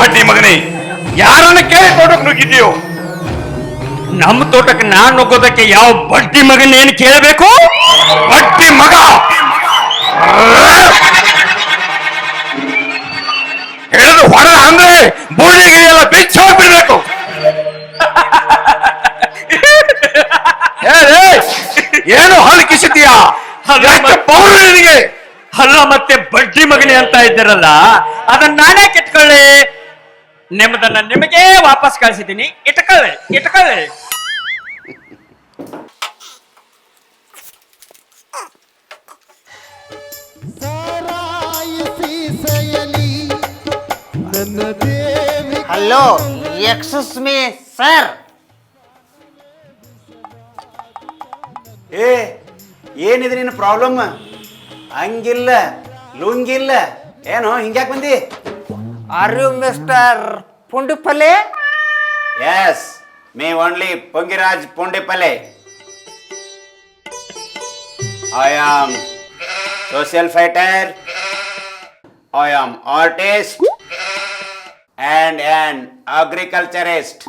ಬಡ್ಡಿ ಮಗನೇ ಯಾರನ್ನ ಕೇಳಿ ತೋಟಕ್ಕೆ ನುಗ್ಗಿದ್ಯೋ ನಮ್ಮ ತೋಟಕ್ಕೆ ನಾನ್ ನುಗ್ಗೋದಕ್ಕೆ ಯಾವ ಬಡ್ಡಿ ಮಗನೇನು ಕೇಳಬೇಕು? ಬಡ್ಡಿ ಮಗ! ಹೇಳಿದ್ರು ಹೊರ ಅಂದ್ರೆ ಬೂಳಿಗೆ ಎಲ್ಲ ಬಿಚ್ಚ ಹೋಗ್ಬಿಡ್ಬೇಕು ಏನು ಹಾಲು ಕಿಸಿದ್ಯಾ? ಮತ್ತೆ- ನಿನಗೆ? ಅಲ್ಲ ಮತ್ತೆ ಬಡ್ಡಿ ಮಗನೇ ಅಂತ ಇದ್ದೀರಲ್ಲ ಅದನ್ನ ನಾನೇ ಕಿತ್ಕೊಳ್ಳಿ. ನಿಮ್ಮದನ್ನ ನಿಮಗೆ ವಾಪಸ್ ಕಳಿಸಿದ್ದೀನಿ. ಇಟ್ಕೊಳ್ಳಿ ಇಟ್ಕೊಳ್ಳಿ ಹಲೋ ಎಕ್ಸಸ್ ಮೀ ಸರ್ ಏ ಏನಿದೆ ನಿನ್ನ ಪ್ರಾಬ್ಲಮ್ ಹಂಗಿಲ್ಲ ಲುಂಗಿಲ್ಲ. ಏನು ಹಿಂಗ್ಯಾಕ್ ಬಂದಿ? Are you mister Pundipalle yes me only Pongiraj Pundipalle I am social fighter I am artist and and agriculturist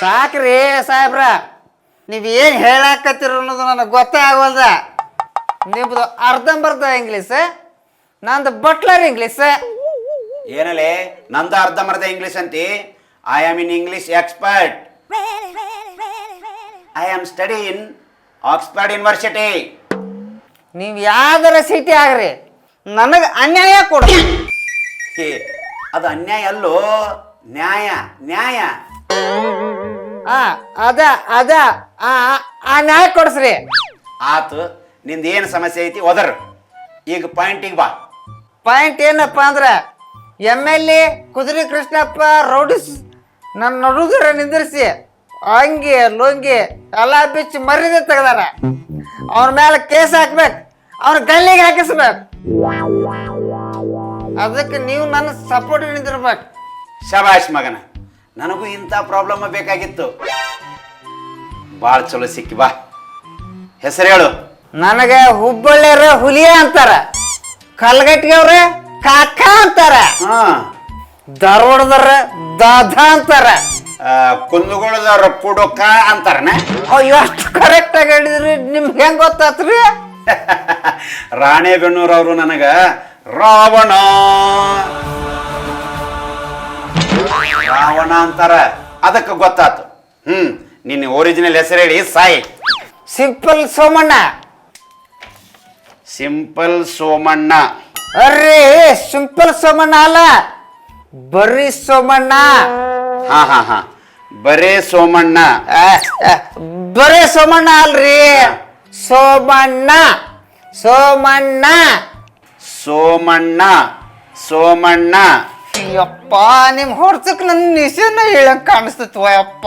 ಸಾಕ್ರಿ ಸಾಹೇಬ್ರ ನೀವು ಏನು ಹೇಳಾಕತ್ತೀರ ಅನ್ನೋದು ನನಗೆ ಗೊತ್ತೇ ಆಗೋಲ್ದ. ನಿಮ್ಮದು ಅರ್ಧಂಬರ್ಧ ಇಂಗ್ಲೀಷ್ ನಂದು ಬಟ್ಲರ್ ಇಂಗ್ಲೀಷ್ ಏನಲ್ಲೇ ನಂದು ಅರ್ಧಂಬರ್ಧ ಇಂಗ್ಲಿಷ್ ಅಂತಿ. I am in English expert I am study in Oxford university ನೀವು ಯಾವ್ದಾರ ಸಿಟಿ ಆಗ್ರಿ? ನನಗೆ ಅನ್ಯಾಯ ಕೊಡು. ಅದು ಅನ್ಯಾಯ ಅಲ್ಲೋ? ನ್ಯಾಯ ನ್ಯಾಯ. ಆ ಅದ ಅದ ಆ ಆ- ಆ ನ್ಯಾಯ ಕೊಡಿಸ್ರಿ. ಆತು ನಿಂದ ಏನು ಸಮಸ್ಯೆ ಐತಿ? ಒದರ್. ಈಗ ಪಾಯಿಂಟಿಗೆ ಬಾ. ಪಾಯಿಂಟ್ ಏನಪ್ಪ ಅಂದ್ರೆ ಎಂ ಎಲ್ ಎ ಕುದುರೆ ಕೃಷ್ಣಪ್ಪ ರೌಡಿಸ್ ನನ್ನ ನಡುದರ ನಿಂದಿರಿಸಿ ಅಂಗಿ ಲುಂಗಿ ಎಲ್ಲ ಬಿಚ್ಚಿ ಮರ್ಯಾದೆ ತೆಗ್ದಾರ. ಅವ್ರ ಮೇಲೆ ಕೇಸ್ ಹಾಕ್ಬೇಕು ಅವ್ರ ಗಲ್ಲಿಗೆ ಹಾಕಿಸ್ಬೇಕು. ಅದಕ್ಕೆ ನೀವು ನನ್ನ ಸಪೋರ್ಟ್ ನಿಂದಿರ್ಬೇಕು. ಶಬಾಷ್ ಮಗನ ನನಗೂ ಇಂಥ ಪ್ರಾಬ್ಲಮ್ ಬೇಕಾಗಿತ್ತು. ಭಾಳ ಚಲೋ ಸಿಕ್ಕಿ ಬಾ. ಹೆಸರು ಹೇಳು. ನನಗೆ ಹುಬ್ಬಳ್ಳಿಯವ್ರ ಹುಲಿಯ ಅಂತಾರ. ಕಲ್ಗಟ್ಟಿಗೆವ್ರ ಕಾಕ ಅಂತಾರ. ಹಾ. ಧಾರವಾಡದವ್ರ ದಾದ ಅಂತಾರ. ಕುಂದಗೋಳದವ್ರ ಪುಡಕ ಅಂತಾರನ? ಅಯ್ಯೋ ಎಷ್ಟು ಕರೆಕ್ಟ್ ಆಗಿ ಹೇಳಿದ್ರಿ ನಿಮ್ಗೆ ಹೆಂಗ್ ಗೊತ್ತಾತ್ರಿ? ರಾಣೆಬೆನ್ನೂರವರು ನನಗ ರಾವಣ. ರಾವಣ ಅಂತಾರ. ಅದಕ್ಕೆ ಗೊತ್ತಾತು. ಹ್ಮ್ ನಿನ್ನ ಒರಿಜಿನಲ್ ಹೆಸರು ಹೇಳಿ ಸಾಯಿ. ಸಿಂಪಲ್ ಸೋಮಣ್ಣ. ಸಿಂಪಲ್ ಸೋಮಣ್ಣ. ಅರ್ರಿ ಸಿಂಪಲ್ ಸೋಮಣ್ಣ ಅಲ್ಲ. ಬರೀ ಸೋಮಣ್ಣ. ಹಾ ಹಾ ಹಾ. ಬರೇ ಸೋಮಣ್ಣ. ಆ, ಆ, ಬರೇ ಸೋಮಣ್ಣ ಅಲ್ರಿ. ಸೋಮಣ್ಣ ಸೋಮಣ್ಣ. ಸೋಮಣ್ಣ ಸೋಮಣ್ಣ. ಯಪ್ಪ ನಿಮ್ ಹೊಡ್ಸಕ್ ನನ್ನ ನಿಶನ ಹೇಳಕ್ ಕಾಣಿಸ್ತತ್ವ ಯಪ್ಪ.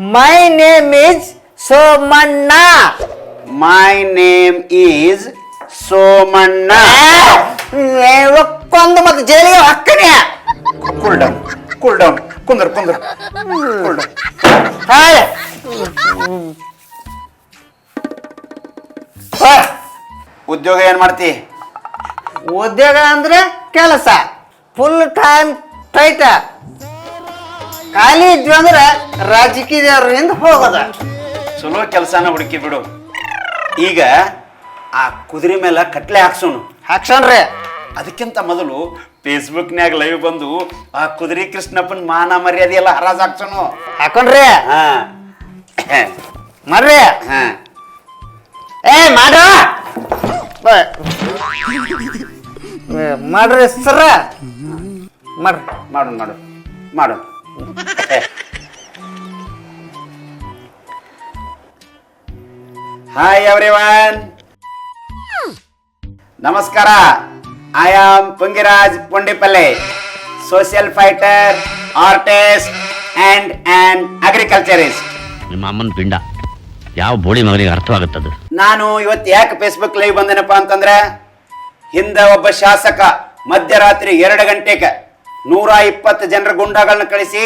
My name is Somanna. My name is Somanna. ಕೊಂದು ಮತ್ತೆ ಜೈಲಿಗೆ ಅಕ್ಕನೇ. ಕೂಲ್ ಡೌನ್ ಕೂಲ್ ಡೌನ್ ಕುಂದ್ರ ಕುಂದ್ರ. Cool down hi. ಉದ್ಯೋಗ ಏನ್ ಮಾಡ್ತಿ? ಉದ್ಯೋಗ ಅಂದ್ರೆ ಕೆಲಸ. ಫುಲ್ ಟೈಮ್ ಟೈಟ ಖಾಲಿ ಇದ್ವಿ ಅಂದ್ರೆ ರಾಜಕೀಯದವ್ರಿಂದ ಹೋಗೋದ. ಚಲೋ ಕೆಲಸನ ಹುಡುಕಿ ಬಿಡು. ಈಗ ಆ ಕುದುರೆ ಮೇಲೆ ಕಟ್ಲೆ ಹಾಕ್ಸೋನು. ಹಾಕ್ಸನ್ರಿ ಅದಕ್ಕಿಂತ ಮೊದಲು ಫೇಸ್ಬುಕ್ನ್ಯಾಗ ಲೈವ್ ಬಂದು ಆ ಕುದುರೆ ಕೃಷ್ಣಪ್ಪನ ಮಾನ ಮರ್ಯಾದೆ ಎಲ್ಲ ಹರಾಜ್ ಹಾಕ್ಸೋನು. ಹಾಕೊಂಡ್ರಿ ಹಾ. ಮಾಡ್ರಿ ಹಾ. ಏ ಮಾಡ ಮಾಡ್ರಿ ಸರ. ಮಾಡ್ರಿ. ಮಾಡೋಣ ಮಾಡೋಣ ಮಾಡು. ಹಾಯ್ ಎವ್ರಿವನ್ ನಮಸ್ಕಾರ. I am Pungiraj Pundipalle social fighter artist and an agriculturist ನಿಮ್ಮ ಅಮ್ಮನ ಪಿಂಡ. ಯಾವ ಬೋಳಿ ಮಗನಿಗೆ ಅರ್ಥವಾಗುತ್ತದು ನಾನು ಇವತ್ತು ಯಾಕೆ ಫೇಸ್ಬುಕ್ ಲೈವ್ ಬಂದೇನಪ್ಪ ಅಂತಂದ್ರೆ ಹಿಂದೆ ಒಬ್ಬ ಶಾಸಕ ಮಧ್ಯರಾತ್ರಿ ಎರಡು ಗಂಟೆಗೆ ನೂರ ಇಪ್ಪತ್ತು ಜನರ ಗುಂಡಗಳನ್ನ ಕಳಿಸಿ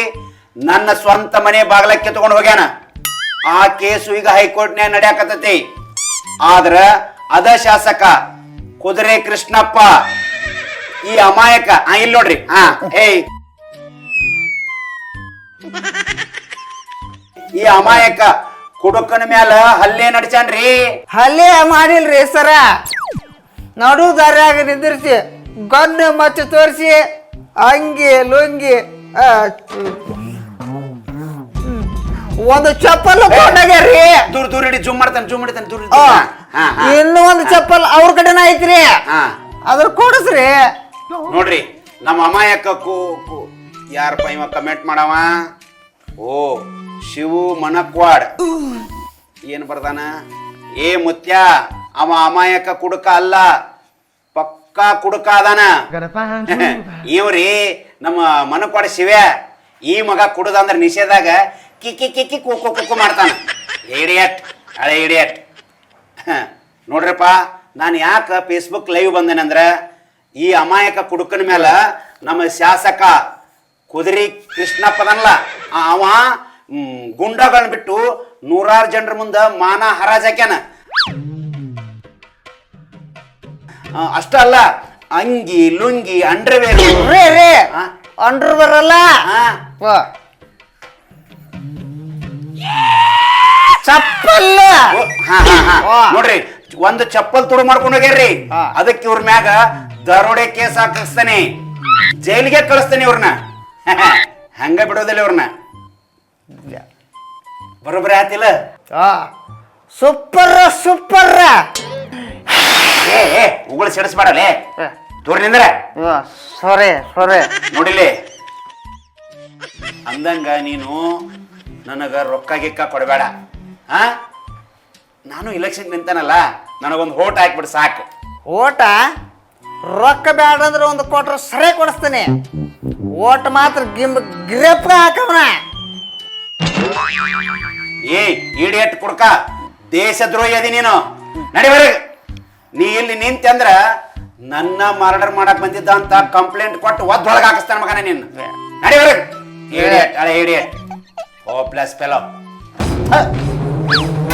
ನನ್ನ ಸ್ವಂತ ಮನೆ ಬಾಗ್ಲಕ್ಕೆ ತಗೊಂಡು ಹೋಗ್ಯಾನ. ಆ ಕೇಸು ಈಗ ಹೈಕೋರ್ಟ್ನ್ಯಾಗ ನಡೆಯಾಕತ್ತೈತಿ. ಆದ್ರ ಅದ ಶಾಸಕ ಕುದುರೆ ಕೃಷ್ಣಪ್ಪ, ಈ ಅಮಾಯಕ, ಆ ಇಲ್ಲಿ ನೋಡ್ರಿ ಹಾ ಏಯ್. ಈ ಅಮಾಯಕ ಕುಡುಕನ ಮ್ಯಾಲ ಹಲ್ಲೆ ನಡ್ಚಾನ್ರಿ ಹಲ್ಲೆ ಮಾಡಿಲ್ರಿ ಸರ. ನಡು ದಾರ್ಯಾಗ ನಿಂದಿರ್ಸಿ ಗಣ್ಣು ಮತ್ತೆ ತೋರಿಸಿ, ಅಂಗಿ ಲುಂಗಿ. ಒಂದು ಚಪ್ಪಲ್ ಕೊಂಡಾಗ್ಯಾರ್ರಿ ದೂರ ದೂರ ಇಡಿ ಜೂಮ್ ಮಾಡ್ತಾನೆ ಜೂಮ್ ಮಾಡ್ತಾನೆ ದೂರ ಆ, ಹಾ ಹಾ. ಇನ್ನು ಒಂದು ಚಪ್ಪಲ್ ಅವ್ರ ಕಡೆನ ಐತ್ರಿ. ಹಾ. ಅದ್ರ ಕೊಡಸ್ರಿ. ನೋಡ್ರಿ ನಮ್ಮ ಅಮಾಯಕ ಕು ಕು ಯಾರಪ್ಪ ಇವ ಕಮೆಂಟ್ ಮಾಡವ? ಓ ಶಿವು ಮಣಕ್ವಾಡ್ ಏನ್ ಬರ್ದಾನ? ಏ ಮುತ್ಯ ಅವ ಅಮಾಯಕ ಕುಡುಕ ಅಲ್ಲ. ಪಕ್ಕಾ ಕುಡುಕ ಅದಾನ. ಇವ್ರಿ ನಮ್ಮ ಮನಕ್ವಾಡ ಶಿವ ಈ ಮಗ ಕುಡುದ ಅಂದ್ರೆ ನಿಷೇಧಾಗ ಕಿಕ್ಕಿ ಕಿಕ್ಕಿ ಕುಕ್ಕು ಕುಕ್ಕು ಮಾಡ್ತಾನೆ. ಇಡಿಯಟ್ ಹಳೆ ಇಡಿಯಟ್ ನೋಡ್ರಪ್ಪ ನಾನು ಯಾಕೆ ಫೇಸ್ಬುಕ್ ಲೈವ್ ಬಂದೇನಂದ್ರೆ ಈ ಅಮಾಯಕ ಕುಡುಕನ ಮೇಲೆ ನಮ್ಮ ಶಾಸಕ ಕುದುರಿ ಕೃಷ್ಣಪ್ಪದನಲ್ಲ ಆ- ಅವ ಗುಂಡಗಳನ್ನ ಬಿಟ್ಟು ನೂರಾರು ಜನರ ಮುಂದೆ ಮಾನ ಹರಾಜಾಕ್ಯಾನ ಅಷ್ಟ ಅಲ್ಲ ಅಂಗಿ ಲುಂಗಿ ಅಂಡ್ರವೇರ್ ರೀ ರೀ ಚಪ್ಪಲ್ ಹಾ, ಹಾ, ಹಾ. ನೋಡ್ರಿ ಒಂದು ಚಪ್ಪಲ್ ತುಡು ಮಾಡ್ಕೊಂಡು ಹೋಗ್ಯಾರ್ರಿ. ಹಾ. ಅದಕ್ಕೆ ಇವ್ರ ಮ್ಯಾಗ ದರೋಡೆ ಕೇಸ್ ಹಾಕಿಸ್ತಾನೆ. ಜೈಲಿಗೆ ಕಳಿಸ್ತಾನೆ ಇವ್ರನ್ನ ಹಂಗ ಬಿಡೋದಿಲ್ಲ ಇವ್ರನ್ನ ಬರೋಬ್ರಿ ಆತಿಲ್ಲ. ಆ, ಸೂಪರ್ ಸೂಪರ್. ಏ ಏ ಉಗುಳು ಸಿಡಿಸ್ಬೇಡಲೇ. ದೂರ ನಿಂದ್ರ. ಸೋರೆ ಸೋರೆ. ನೋಡಿಲಿ ಅಂದಂಗ ನೀನು ನನಗ ರೊಕ್ಕ ಗಿಕ್ಕ ಕೊಡಬೇಡ. ಹಾ? ನಾನು ಇಲೆಕ್ಷನ್ ನಿಂತಾನಲ್ಲ ನನಗೊಂದು ಹೋಟ್ ಹಾಕ್ಬಿಡು ಸಾಕು. ಓಟ ರೊಕ್ಕ ಬೇಡ ಅಂದ್ರೆ ಒಂದು ಕೊಟ್ರೆ ಸರಿ ಕೊಡಿಸ್ತೀನಿ. ಓಟ್ ಮಾತ್ರ ಗಿಂಬ ಗ್ರೇಪ್ ಹಾಕವನ. ಏ ಇಡಿಯಟ್ ಕುಡ್ಕ ದೇಶದ್ರೋಹಿ ಅದಿ ನೀನು. ನಡಿ ಬರ ನೀ ಇಲ್ಲಿ ನಿಂತಂದ್ರ ನನ್ನ ಮರ್ಡರ್ ಮಾಡಕ್ ಬಂದಿದ್ದ ಅಂತ ಕಂಪ್ಲೇಂಟ್ ಕೊಟ್ಟು ಒದ್ದೊಳಗೆ ಹಾಕಿಸ್ತಾನ ಮಗನ ನೀನು. ನಡಿ ಬರ idiot ಅಳೆ idiot O plus fellow Thank you.